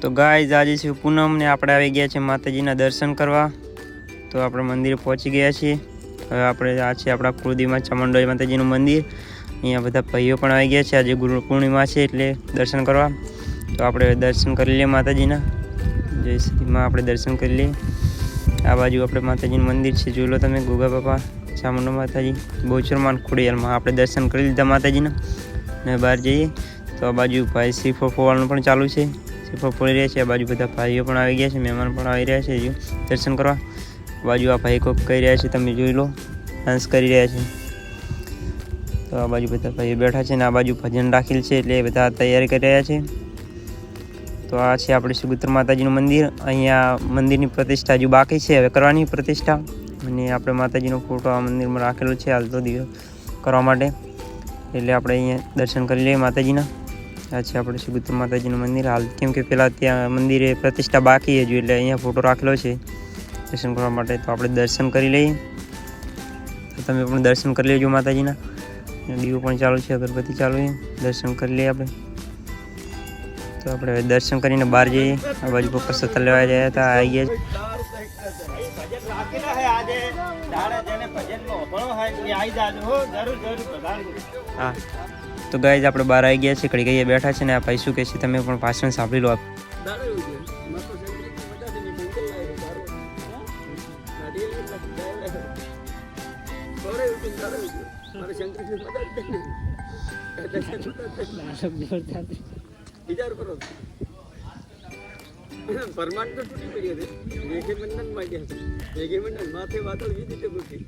તો ગાય આજે છે પૂનમ ને આપણે આવી ગયા છે માતાજીના દર્શન કરવા. તો આપણે મંદિરે પહોંચી ગયા છીએ. હવે આપણે આ છે આપણા કુળદીમાં ચામંડોઈ માતાજીનું મંદિર. અહીંયા બધા ભાઈઓ પણ આવી ગયા છે. આજે ગુરુ પૂર્ણિમા છે એટલે દર્શન કરવા. તો આપણે દર્શન કરી લઈએ માતાજીના. જય શ્રીમાં આપણે દર્શન કરી લઈએ. આ બાજુ આપણે માતાજીનું મંદિર છે. જોઈ લો તમે, ગોગા બાપા, ચામુંડા માતાજી બોચરમાન ખોડિયાલમાં આપણે દર્શન કરી લીધા માતાજીના. ને બહાર જઈએ. તો આ બાજુ ભાઈ શ્રી ફોવાનું પણ ચાલુ છે. શ્રીફળ ફોડી રહ્યા છે. આ બાજુ બધા ભાઈઓ પણ આવી ગયા છે, મહેમાન પણ આવી રહ્યા છે દર્શન કરવા. બાજુ આ ભાઈ કોક કહી રહ્યા છે, તમે જોઈ લો ડાન્સ કરી રહ્યા છે. તો આ બાજુ બધા ભાઈઓ બેઠા છે ને આ બાજુ ભજન રાખેલ છે એટલે બધા તૈયારી કરી રહ્યા છે. તો આ છે આપણે સુગુત્ર માતાજીનું મંદિર. અહીંયા મંદિરની પ્રતિષ્ઠા હજુ બાકી છે. હવે કરવાની પ્રતિષ્ઠા. અને આપણે માતાજીનો ફોટો આ મંદિરમાં રાખેલો છે હાલ તો દિવસ કરવા માટે. એટલે આપણે અહીંયા દર્શન કરી લઈએ માતાજીના. આ છે આપણે સુગુત્ર માતાજીનું મંદિર. હાલ કેમ કે પહેલાં ત્યાં મંદિરે પ્રતિષ્ઠા બાકી હજુ એટલે અહીંયા ફોટો રાખેલો છે. દર્શન કરવા માટે તો આપણે દર્શન કરી લઈએ. તો તમે પણ દર્શન કરી લેજો માતાજીના. દીવો પણ ચાલુ છે, અગરબત્તી ચાલુ છે. દર્શન કરી લઈએ આપણે. તો આપણે હવે દર્શન કરીને બહાર જઈએ. આ બાજુ પપ્પા સત્તા લેવા ગયા હતા આવી ગયા હે. તો ગાઈઝ આપણે બહાર આવી ગયા છે કઈ ગઈએ બેઠા છે ને આ ભાઈ શું છે, તમે પણ ભાષણ સાંભળી લો પરમાન માથે વાદળ વિધિ ગોખે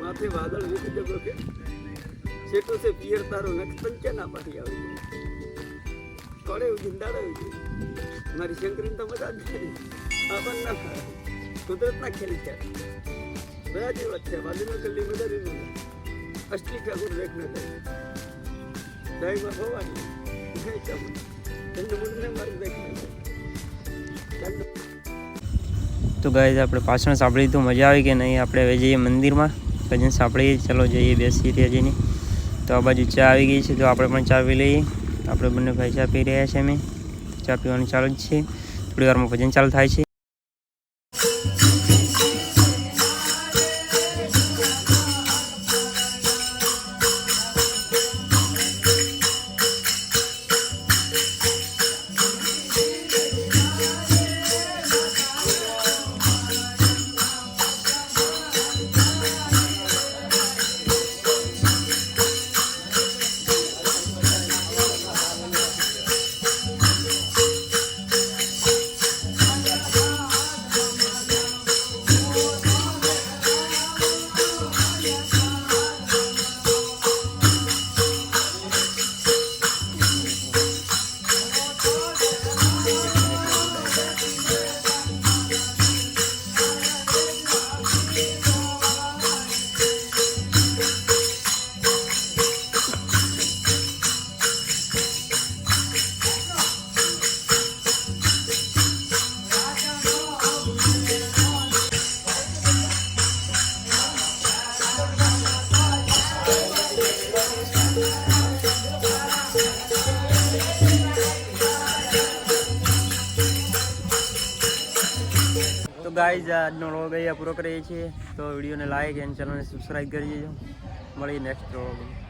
માથે વાદળ ગોખે શેઠો છે, પિયર તારો નખ પંચા ના પાટી આવે ઉગીન દાડે ઉગી મારી શંકરી તો મજા જ નથી. આપણ ના થાય કુદરત ના ખેલી છે. બધા જેવા છે. વાદળનો કલ્લી જ અષ્ટી ઠાકુર રેખ ના થાય. દહીંમાં દેખ તો ગાય આપણે ભાષણ સાંભળી તો મજા આવી કે નહીં? આપણે હવે જઈએ મંદિરમાં. ભજન સાંભળીએ. ચલો જઈએ બેસી ત્યાં જઈને. તો આ બાજુ ચા આવી ગઈ છે, તો આપણે પણ ચા પી લઈએ. આપણે બંને ભાઈ ચા પી રહ્યા છે અમે. ચા પીવાનું ચાલુ જ છે. થોડી વારમાં ભજન ચાલુ થાય છે. ગાઈઝ, આજનો વ્લોગ અહીંયા પૂરો કરીએ છીએ. તો વિડીયોને લાઈક એન્ડ ચેનલને સબસ્ક્રાઈબ કરી દેજો. મળીએ નેક્સ્ટ વ્લોગ